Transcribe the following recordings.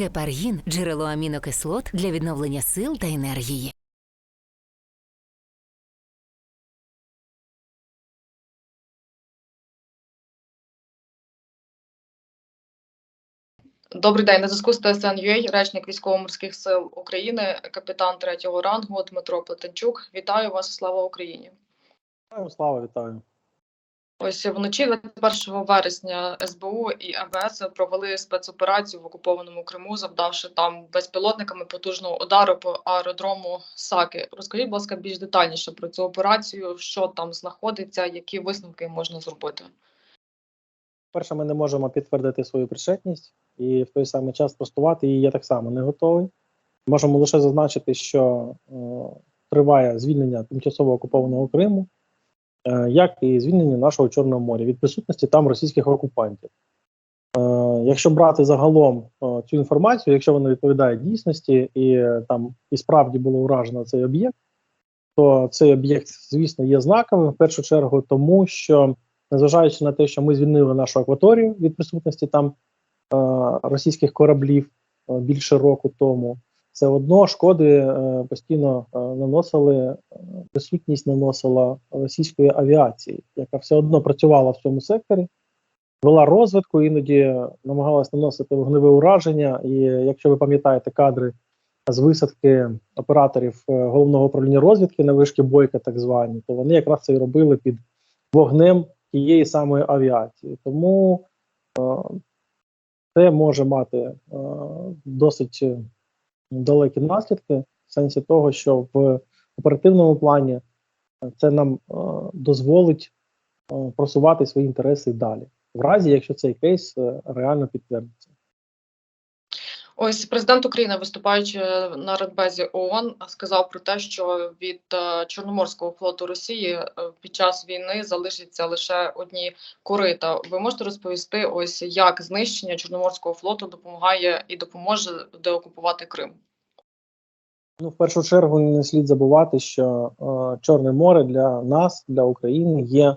Гепаргін джерело амінокислот для відновлення сил та енергії. Добрий день. На зв'язку з ТСН.UA, речник військово-морських сил України, капітан третього рангу Дмитро Плетенчук. Вітаю вас, слава Україні. Слава, вітаю. Ось вночі 21 вересня СБУ і МВС провели спецоперацію в окупованому Криму, завдавши там безпілотниками потужного удару по аеродрому Саки. Розкажіть, будь ласка, більш детальніше про цю операцію, що там знаходиться, які висновки можна зробити. Перше, ми не можемо підтвердити свою причетність і в той самий час спростувати її я так само не готовий. Можемо лише зазначити, що е, триває звільнення тимчасово окупованого Криму, як і звільнення нашого Чорного моря від присутності там російських окупантів. Е, якщо брати загалом е, цю інформацію, якщо вона відповідає дійсності і е, там і справді було уражено цей об'єкт, то цей об'єкт, звісно, є знаковим в першу чергу, тому що незважаючи на те, що ми звільнили нашу акваторію від присутності там е, російських кораблів е, більше року тому, все одно шкоди е, постійно е, наносили, е, присутність наносила російської авіації, яка все одно працювала в цьому секторі, вела розвитку, іноді намагалась наносити вогневе ураження. І якщо ви пам'ятаєте кадри з висадки операторів головного управління розвідки на вишки Бойка, так звані, то вони якраз це і робили під вогнем тієї самої авіації. Тому це може мати досить далекі наслідки, в сенсі того, що в оперативному плані е, це нам е, дозволить е, просувати свої інтереси далі, в разі якщо цей кейс реально підтвердиться. Ось президент України, виступаючи на Радбезі ООН, сказав про те, що від е, Чорноморського флоту Росії е, під час війни залишиться лише одні корита. Ви можете розповісти, ось як знищення Чорноморського флоту допомагає і допоможе деокупувати Крим? Ну, в першу чергу не слід забувати, що е, Чорне море для нас, для України, є е,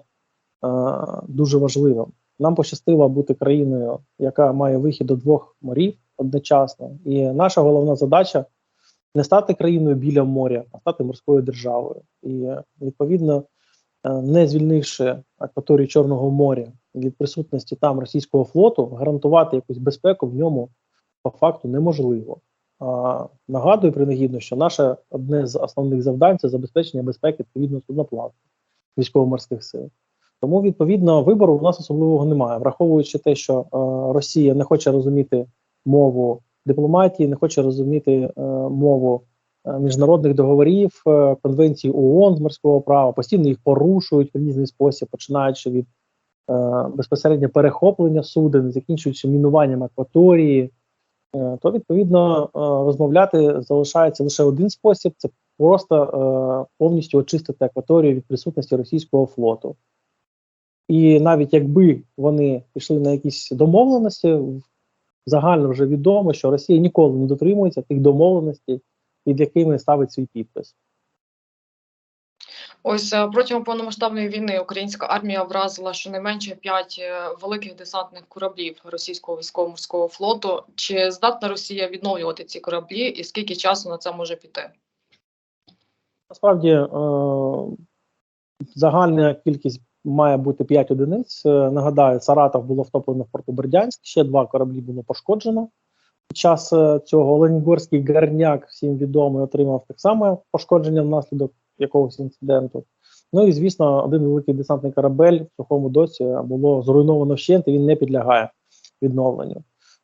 дуже важливим. Нам пощастило бути країною, яка має вихід до двох морів одночасно. І наша головна задача не стати країною біля моря, а стати морською державою. І відповідно, е, не звільнивши акваторію Чорного моря від присутності там російського флоту, гарантувати якусь безпеку в ньому по факту неможливо. А, нагадую принагідно, що наше одне з основних завдань це забезпечення безпеки відповідно судноплавства військово-морських сил. Тому відповідно вибору у нас особливого немає, враховуючи те, що е, Росія не хоче розуміти мову дипломатії, не хоче розуміти е, мову е, міжнародних договорів, е, конвенцій ООН з морського права, постійно їх порушують в різний спосіб, починаючи від е, безпосередньо перехоплення суден, закінчуючи мінуванням акваторії. Е, то відповідно е, розмовляти залишається лише один спосіб: це просто е, повністю очистити акваторію від присутності російського флоту. І навіть якби вони пішли на якісь домовленості, загально вже відомо, що Росія ніколи не дотримується тих домовленостей, під якими ставить свій підпис. Ось е, протягом повномасштабної війни українська армія вразила щонайменше п'ять е, великих десантних кораблів російського військово-морського флоту. Чи здатна Росія відновлювати ці кораблі, і скільки часу на це може піти? Насправді е, загальна кількість має бути 5 одиниць. Е, нагадаю, Саратов було втоплено в порту Бердянськ, ще два кораблі було пошкоджено. Під час е, цього Ленінгорський гарняк, всім відомий, отримав так само пошкодження внаслідок якогось інциденту. Ну і звісно, один великий десантний корабель в сухому досі було зруйновано вщент, і він не підлягає відновленню.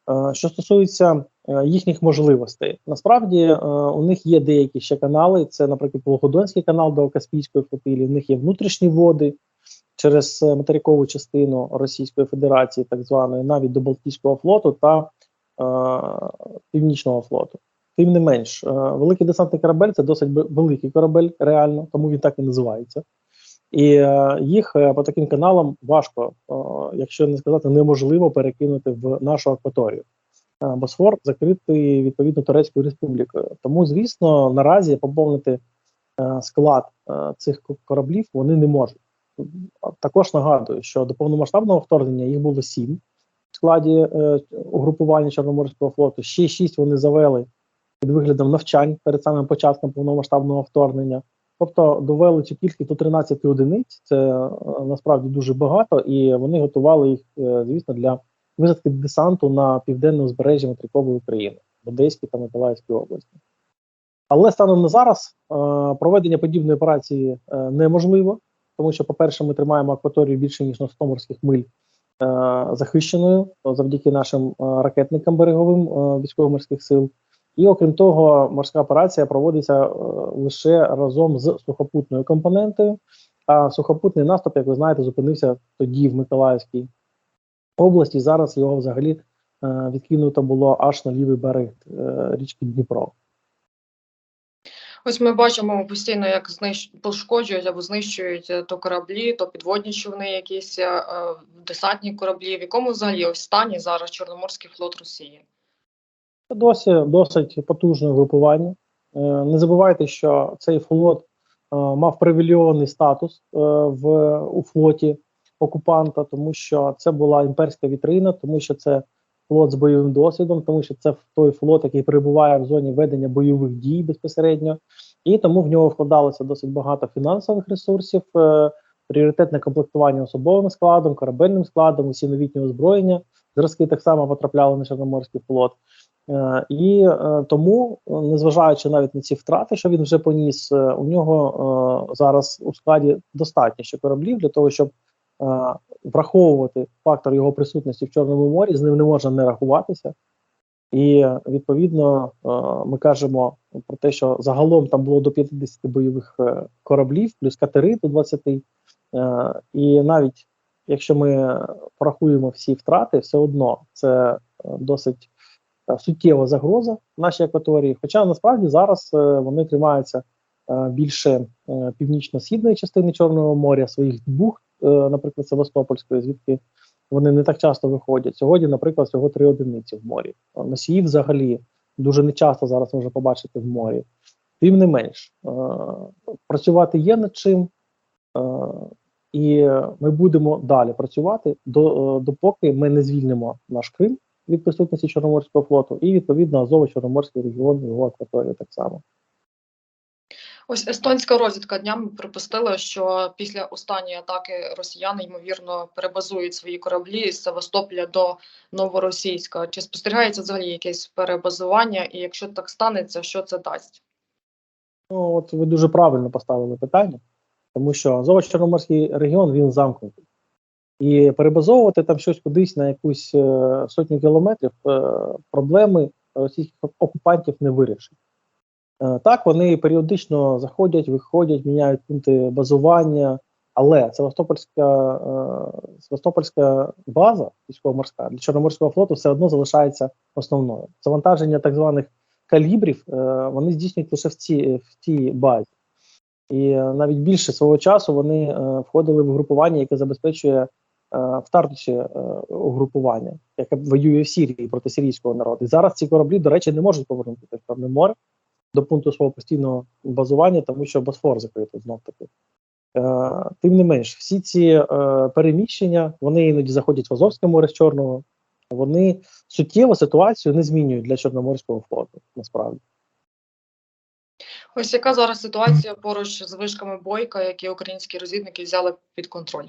Е, Що стосується їхніх можливостей, насправді у них є деякі ще канали. Це, наприклад, Вологодонський канал до Каспійської флотилії, в них є внутрішні води через е, материкову частину Російської Федерації, так званої, навіть до Балтійського флоту та е, Північного флоту. Тим не менш, е, великий десантний корабель це досить великий корабель, реально, тому він так і називається. І е, їх е, по таким каналам важко, е, якщо не сказати неможливо, перекинути в нашу акваторію. Е, Босфор закритий відповідно Турецькою республікою. Тому, звісно, наразі поповнити е, склад е, цих кораблів вони не можуть. Також нагадую, що до повномасштабного вторгнення їх було сім, в складі е, угрупування Чорноморського флоту. Ще шість вони завели під виглядом навчань перед самим початком повномасштабного вторгнення. Тобто довели цю кількість до 13 одиниць. Це е, насправді дуже багато, і вони готували їх, е, звісно, для висадки десанту на південне узбережжя материкової України, в Одеській та Миколаївській області. Але станом на зараз е, проведення подібної операції е, неможливо, тому що, по-перше, ми тримаємо акваторію більше ніж на 100 морських миль е, захищеною завдяки нашим е, ракетникам береговим е, військово-морських сил. І окрім того, морська операція проводиться е, лише разом з сухопутною компонентою. А сухопутний наступ, як ви знаєте, зупинився тоді в Миколаївській області. Зараз його взагалі відкинуто було аж на лівий берег річки Дніпро. Ось ми бачимо постійно, як знищ... пошкоджують або знищують е, то кораблі, то підводні човни, якісь е, е, десантні кораблі. В якому взагалі ось стані зараз Чорноморський флот Росії? Це досі досить потужне групування. Е, Не забувайте, що цей флот мав привілейований статус в у флоті окупанта, тому що це була імперська вітрина, тому що це флот з бойовим досвідом, тому що це той флот, який перебуває в зоні ведення бойових дій безпосередньо, і тому в нього вкладалося досить багато фінансових ресурсів, е, пріоритетне комплектування особовим складом, корабельним складом, усі новітні озброєння. Зразки так само потрапляли на Чорноморський флот. Е, і е, тому, незважаючи навіть на ці втрати, що він вже поніс, у нього зараз у складі достатньо ще кораблів для того, щоб враховувати фактор його присутності в Чорному морі, з ним не можна не рахуватися. І е, відповідно е, ми кажемо про те, що загалом там було до 50 бойових е, кораблів, плюс катери до 20. Е, і навіть якщо ми порахуємо всі втрати, все одно це е, досить е, суттєва загроза нашій акваторії. Хоча насправді зараз е, вони тримаються е, більше е, північно-східної частини Чорного моря, своїх бухт, е, наприклад, Севастопольської, звідки вони не так часто виходять. Сьогодні, наприклад, всього три одиниці в морі. Е, Носіїв взагалі дуже нечасто зараз можна побачити в морі. Тим не менш, е, працювати є над чим. Е, і ми будемо далі працювати до, е, допоки ми не звільнимо наш Крим від присутності Чорноморського флоту, і відповідно Азово-Чорноморський регіон, його акваторію так само. Ось естонська розвідка днями припустила, що після останньої атаки росіяни ймовірно перебазують свої кораблі з Севастополя до Новоросійська. Чи спостерігається взагалі якесь перебазування? І якщо так станеться, що це дасть? Ну, от ви дуже правильно поставили питання, тому що Азово-Чорноморський регіон він замкнутий. І перебазовувати там щось кудись на якусь е, сотню кілометрів е, проблеми російських окупантів не вирішить. Е, так, вони періодично заходять, виходять, міняють пункти базування, але Севастопольська, е, Севастопольська база військово-морська для Чорноморського флоту все одно залишається основною. Завантаження так званих калібрів е, вони здійснюють лише в цій, в цій базі. І навіть більше свого часу вони входили в групування, яке забезпечує втартуче е, угрупування, яке воює в Сірії проти сирійського народу. І зараз ці кораблі, до речі, не можуть повернутися в Чорне море до пункту свого постійного базування, тому що Босфор закритий знов таки. Е, тим не менш, всі ці е, переміщення вони іноді заходять в Азовське море з Чорного, вони суттєво ситуацію не змінюють для Чорноморського флоту, насправді. Ось яка зараз ситуація поруч з вишками бойка, які українські розвідники взяли під контроль?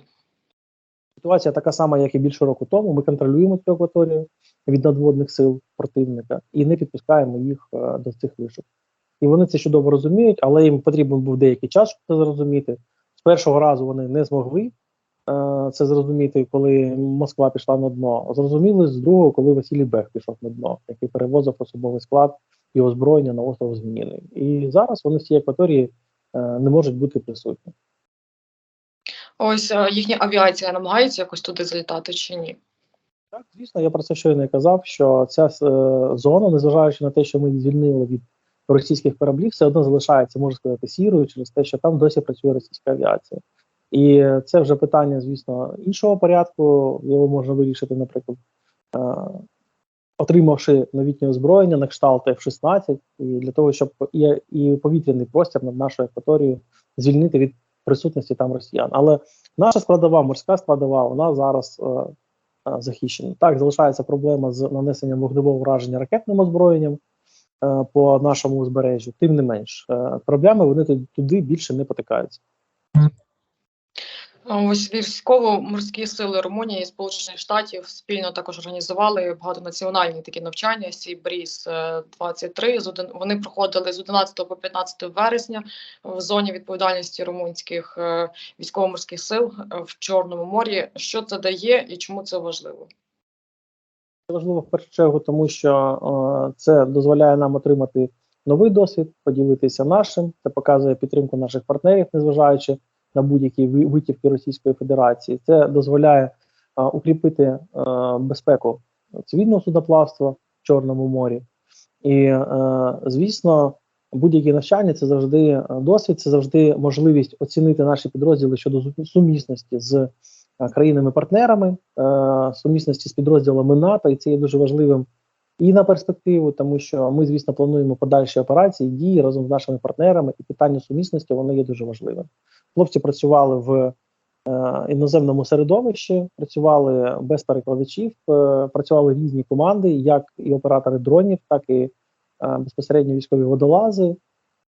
Ситуація така сама, як і більше року тому. Ми контролюємо цю акваторію від надводних сил противника і не підпускаємо їх е, до цих вишок. І вони це чудово розуміють, але їм потрібен був деякий час, щоб це зрозуміти. З першого разу вони не змогли е, це зрозуміти, коли Москва пішла на дно. Зрозуміли з другого, коли Василій Бех пішов на дно, який перевозив особовий склад і озброєння на остров Зміїний. І зараз вони в цій акваторії е, не можуть бути присутні. Ось е, їхня авіація намагається якось туди залітати чи ні? Так, звісно, я про це щойно казав, що ця е, зона, незважаючи на те, що ми її звільнили від російських кораблів, все одно залишається, можна сказати, сірою через те, що там досі працює російська авіація. І це вже питання, звісно, іншого порядку. Його можна вирішити, наприклад, е, отримавши новітнє озброєння на кшталт F-16, і для того, щоб і, і повітряний простір над нашою акваторією звільнити від присутності там росіян. Але наша складова, морська складова, вона зараз е, е, захищені. Так, залишається проблема з нанесенням вогневого враження ракетним озброєнням по нашому узбережжю. Тим не менш, е, кораблями вони туди- більше не потикаються. Ось військово-морські сили Румунії і Сполучених Штатів спільно також організували багатонаціональні такі навчання. Сібріз 23 з один вони проходили з 11 по 15 вересня в зоні відповідальності румунських е, військово-морських сил е, в Чорному морі. Що це дає і чому це важливо? Важливо в першу чергу, тому що е, це дозволяє нам отримати новий досвід, поділитися нашим. Це показує підтримку наших партнерів, незважаючи на будь-які витівки Російської Федерації. Це дозволяє е, укріпити е, безпеку цивільного судоплавства в Чорному морі. І, звісно, будь-які навчання це завжди досвід, це завжди можливість оцінити наші підрозділи щодо сумісності з країнами-партнерами, е, сумісності з підрозділами НАТО, і це є дуже важливим і на перспективу, тому що ми, звісно, плануємо подальші операції, дії разом з нашими партнерами, і питання сумісності воно є дуже важливим. Хлопці працювали в е, іноземному середовищі, працювали без перекладачів, е, працювали різні команди, як і оператори дронів, так і е, безпосередньо військові водолази.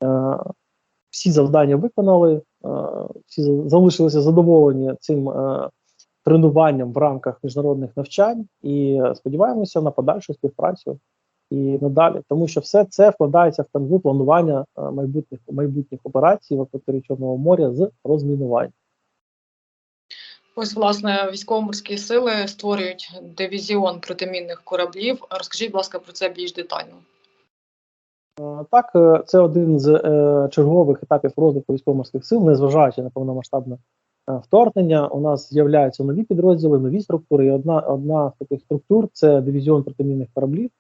Е, всі завдання виконали, е, всі за- залишилися задоволені цим е, тренуванням в рамках міжнародних навчань і е, сподіваємося на подальшу співпрацю і надалі, тому що все це вкладається в канву планування е, майбутніх майбутніх операцій в акваторії Чорного моря з розмінування. Ось власне військово-морські сили створюють дивізіон протимінних кораблів. Розкажіть, будь ласка, про це більш детально. Е, Так, це один з е, чергових етапів розвитку військово-морських сил, незважаючи на повномасштабне вторгнення. У нас з'являються нові підрозділи, нові структури. І одна, одна з таких структур це дивізіон протимінних кораблів,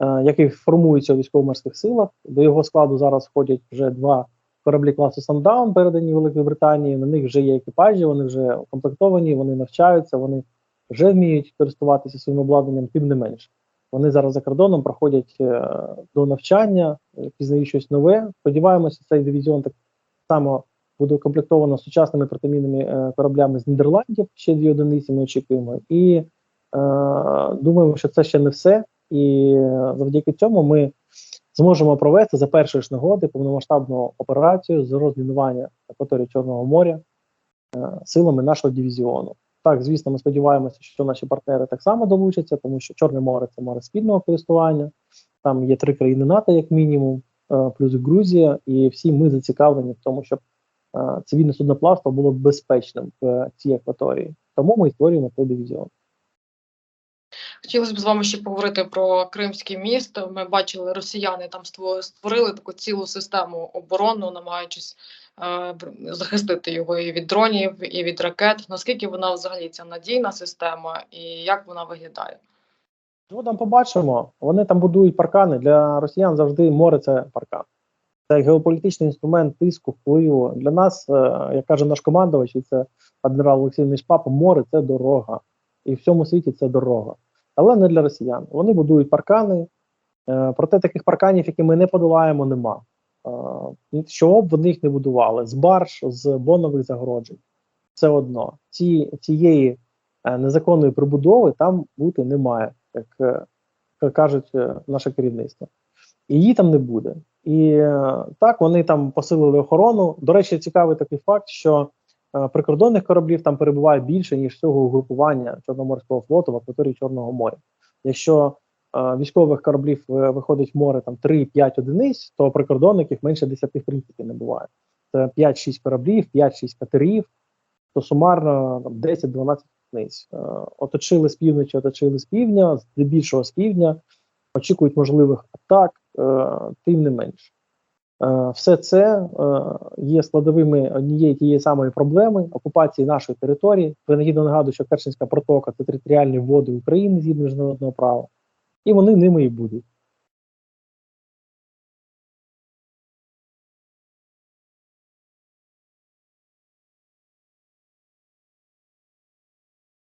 е, який формується у військово-морських силах. До його складу зараз входять вже два кораблі класу Сандаун, передані Великої Британії. На них вже є екіпажі, вони вже укомплектовані, вони навчаються, вони вже вміють користуватися своїм обладнанням, тим не менше. Вони зараз за кордоном проходять е, до навчання, е, пізнають щось нове. Сподіваємося, цей дивізіон так само буде укомплектовано сучасними протимінними е, кораблями з Нідерландів. Ще дві одиниці ми очікуємо. І е, думаємо, що це ще не все. І е, завдяки цьому ми зможемо провести за першої ж нагоди повномасштабну операцію з розмінування акваторії Чорного моря е, силами нашого дивізіону. Так, звісно, ми сподіваємося, що наші партнери так само долучаться, тому що Чорне море це море спільного користування. Там є три країни НАТО, як мінімум, е, плюс Грузія, і всі ми зацікавлені в тому, щоб цивільне судноплавство було безпечним в цій акваторії. Тому ми і створюємо цей дивізіон. Хотілося б з вами ще поговорити про Кримський міст. Ми бачили, росіяни там створили таку цілу систему оборону, намагаючись е, захистити його і від дронів, і від ракет. Наскільки вона взагалі ця надійна система, і як вона виглядає? Ну, там побачимо. Вони там будують паркани. Для росіян завжди море це паркан. Це геополітичний інструмент тиску, впливу. Для нас, е, як каже наш командувач, це адмірал Олексій Нишпапа, море це дорога. І в всьому світі це дорога. Але не для росіян. Вони будують паркани. Е, проте таких парканів, які ми не подолаємо, нема. Е, чого б вони їх не будували? З барж, з бонових загороджень. Все одно. Ці, цієї е, незаконної прибудови там бути немає, як е, кажуть е, наше керівництво. Її там не буде. І е, так вони там посилили охорону. До речі, цікавий такий факт, що е, прикордонних кораблів там перебуває більше, ніж всього угрупування Чорноморського флоту в акваторії Чорного моря. Якщо е, військових кораблів е, виходить в море там 3-5 одиниць, то прикордонників менше 10 в принципі не буває. Це 5-6 кораблів, 5-6 катерів, то сумарно там, 10-12 одиниць. Е, оточили з півночі, оточили з півдня, здебільшого з півдня, очікують можливих атак, тим не менш. Е, Все це е, є складовими однієї тієї самої проблеми окупації нашої території. Принагідно нагадую, що Керченська протока це територіальні води України згідно міжнародного права, і вони ними і будуть.